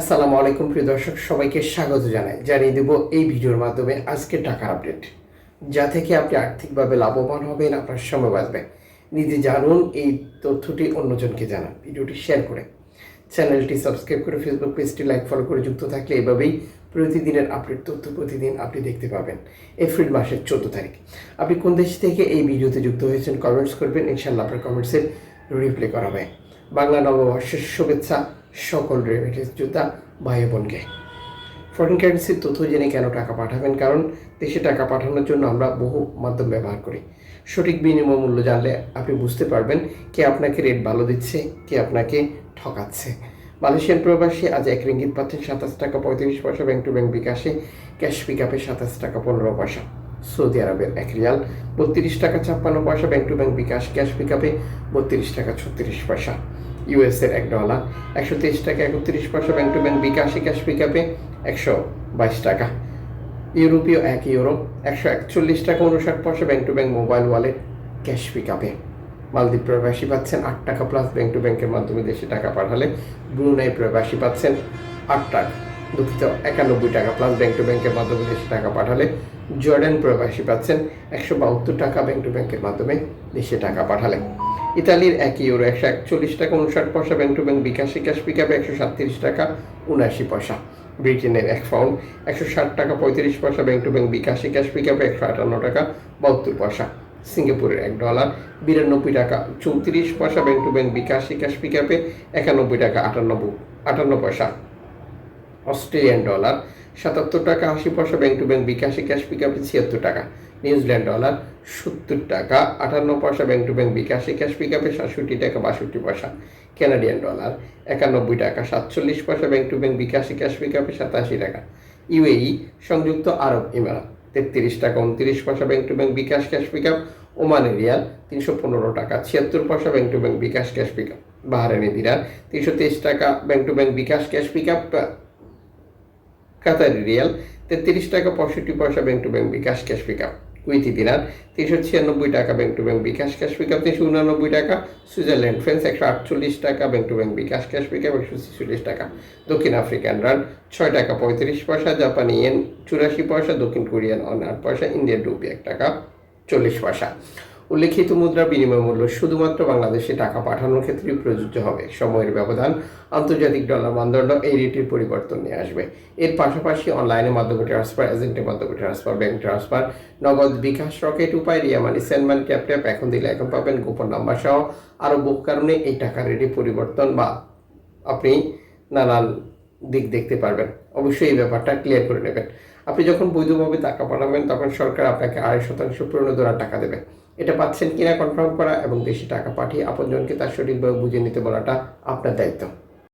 আসসালামু আলাইকুম, প্রিয় দর্শক, সবাইকে স্বাগত জানাই। জানিয়ে দেব এই ভিডিওর মাধ্যমে আজকে টাকার আপডেট। যা থেকে আপনি আর্থিকভাবে লাভবান হবেন, আপনার সময় বাঁচবে। নিজে জানুন এই তথ্যটি, অন্যজনকে জানান। ভিডিওটি শেয়ার করে চ্যানেলটি সাবস্ক্রাইব করে ফেসবুক পেজটি লাইক, ফলো করে যুক্ত থাকলে এভাবেই প্রতিদিনের আপডেট তথ্য প্রতিদিন আপনি দেখতে পাবেন। এপ্রিল মাসের চোদ্দ তারিখ। আপনি কোন দেশ থেকে এই ভিডিওতে যুক্ত হয়েছেন কমেন্টস করবেন। ইনশাল্লাহ আপনার কমেন্টসের রিপ্লাই করা হবে। বাংলা নববর্ষের শুভেচ্ছা। সকল রেমিটেন্স যোদ্ধা ভাই বোনকে। ফরেন কারেন্সির তথ্য জেনে কেন টাকা পাঠাবেন? কারণ দেশে টাকা পাঠানোর জন্য আমরা বহু মাধ্যম ব্যবহার করি। সঠিক বিনিময় মূল্য জানলে আপনি বুঝতে পারবেন কে আপনাকে রেট ভালো দিচ্ছে, কে আপনাকে ঠকাচ্ছে। মালয়েশিয়ান প্রবাসী আজ এক রিঙ্গিত পাচ্ছেন সাতাশ টাকা পঁয়ত্রিশ পয়সা ব্যাংক টু ব্যাংক বিকাশে, ক্যাশ পিক আপে সাতাশ টাকা পনেরো পয়সা। সৌদি আরবের এক রিয়াল বত্রিশ টাকা ছাপ্পান্ন পয়সা bank to bank bKash, cash pick আপে বত্রিশ টাকা ছত্রিশ পয়সা। ইউএসের এক ডলার একশো তেইশ টাকা, একত্রিশ পয়সা ব্যাংক টু ব্যাংক বিকাশে ক্যাশ পিক আপে একশো বাইশ টাকা। ইউরোপীয় এক ইউরো, একশো একচল্লিশ টাকা উনষাট পয়সা bank to bank mobile wallet cash পিকআপে মালদ্বীপ প্রবাসী পাচ্ছেন আট টাকা প্লাস ব্যাংক টু ব্যাংকের মাধ্যমে দেশে টাকা পাঠালে, ব্রুনাই প্রবাসী পাচ্ছেন আট টাকা। দুঃখিত, একানব্বই টাকা প্লাস ব্যাংক টু ব্যাংকের মাধ্যমে দেশে টাকা পাঠালে জর্ডান প্রবাসী পাচ্ছেন একশো বাহাত্তর টাকা ব্যাংক টু ব্যাংকের মাধ্যমে দেশে টাকা পাঠালে। ইতালির এক ইউরো একশো একচল্লিশ টাকা উনষাট পয়সা ব্যাংক টু ব্যাংক বিকাশে ক্যাশ পিক আপে একশো সাতত্রিশ টাকা উনআশি পয়সা। ব্রিটেনের এক পাউন্ড একশো ষাট টাকা পঁয়ত্রিশ পয়সা ব্যাংক টু ব্যাংক বিকাশে ক্যাশ পিক আপে একশো আটান্ন টাকা বাহাত্তর পয়সা। সিঙ্গাপুরের এক ডলার বিরানব্বই টাকা চৌত্রিশ পয়সা ব্যাংক টু ব্যাংক বিকাশে ক্যাশ পিক আপে একানব্বই টাকা আটানব্বই আটান্ন পয়সা। অস্ট্রেলিয়ান ডলার, সাতাত্তর টাকা, আশি পয়সা ব্যাংক টু ব্যাংক বিকাশে, ক্যাশ পিক আপে ছিয়াত্তর টাকা, নিউজিল্যান্ড ডলার সত্তর টাকা, আটান্ন পয়সা ব্যাংক টু ব্যাংক বিকাশে, ক্যাশ পিক আপে সাতষট্টি টাকা, বাষট্টি পয়সা কানাডিয়ান ডলার, একানব্বই টাকা, সাতচল্লিশ পয়সা ব্যাংক টু ব্যাংক বিকাশে, ক্যাশ পিক আপে সাতাশি টাকা। ইউএই, সংযুক্ত আরব ইমারাত তেত্রিশ টাকা, উনত্রিশ পয়সা bank to bank bKash, cash pick up ওমানের রিয়াল, তিনশো পনেরো টাকা, ছিয়াত্তর পয়সা bank to bank bKash, cash pick up Bahraini দিনার তিনশো তেইশ টাকা, bank to bank bKash, cash pick up Qatari Real, তেত্রিশ টাকা পঁয়ষট্টি পয়সা bank to bank bKash cash pick up. Kuwaiti দিনার, তিনশো ছিয়ানব্বই টাকা bank to bank bKash cash pick up, তিনশো উনানব্বই টাকা। সুইজারল্যান্ড ফ্রেন্স একশো আটচল্লিশ টাকা bank to bank bKash cash pick up, একশো ছেচল্লিশ টাকা। দক্ষিণ আফ্রিকান রান, ছয় টাকা পঁয়ত্রিশ পয়সা, জাপানি ইয়েন চুরাশি পয়সা, দক্ষিণ কোরিয়ান অন আট পয়সা, ইন্ডিয়ান রুপি এক টাকা চল্লিশ পয়সা। উল্লেখিত মুদ্রা বিনিময় মূল্য শুধুমাত্র বাংলাদেশে টাকা পাঠানোর ক্ষেত্রেই প্রযোজ্য হবে। সময়ের ব্যবধান, আন্তর্জাতিক ডলার মানদণ্ড এই রেটের পরিবর্তন নিয়ে আসবে। এর পাশাপাশি অনলাইনের মাধ্যমে ট্রান্সফার এজেন্টের মাধ্যমে transfer bank transfer Nagad bKash Rocket Upay, Ria Money সেনমান tap tap এখন দিলে এখন পাবেন গোপন নাম্বার সহ আরও বহু কারণে এই টাকার রেটে পরিবর্তন বা আপনি নানান দিক দেখতে পারবেন। অবশ্যই এই ব্যাপারটা ক্লিয়ার করে নেবেন। আপনি যখন বৈধভাবে টাকা পাঠাবেন, তখন সরকার আপনাকে আড়াই শতাংশ প্রণোদনা টাকা দেবে। এটা পাচ্ছেন কিনা কনফার্ম করা এবং বেশি টাকা পাঠিয়ে আপনজনকে তার সঠিকভাবে বুঝে নিতে বলাটা আপনার দায়িত্ব।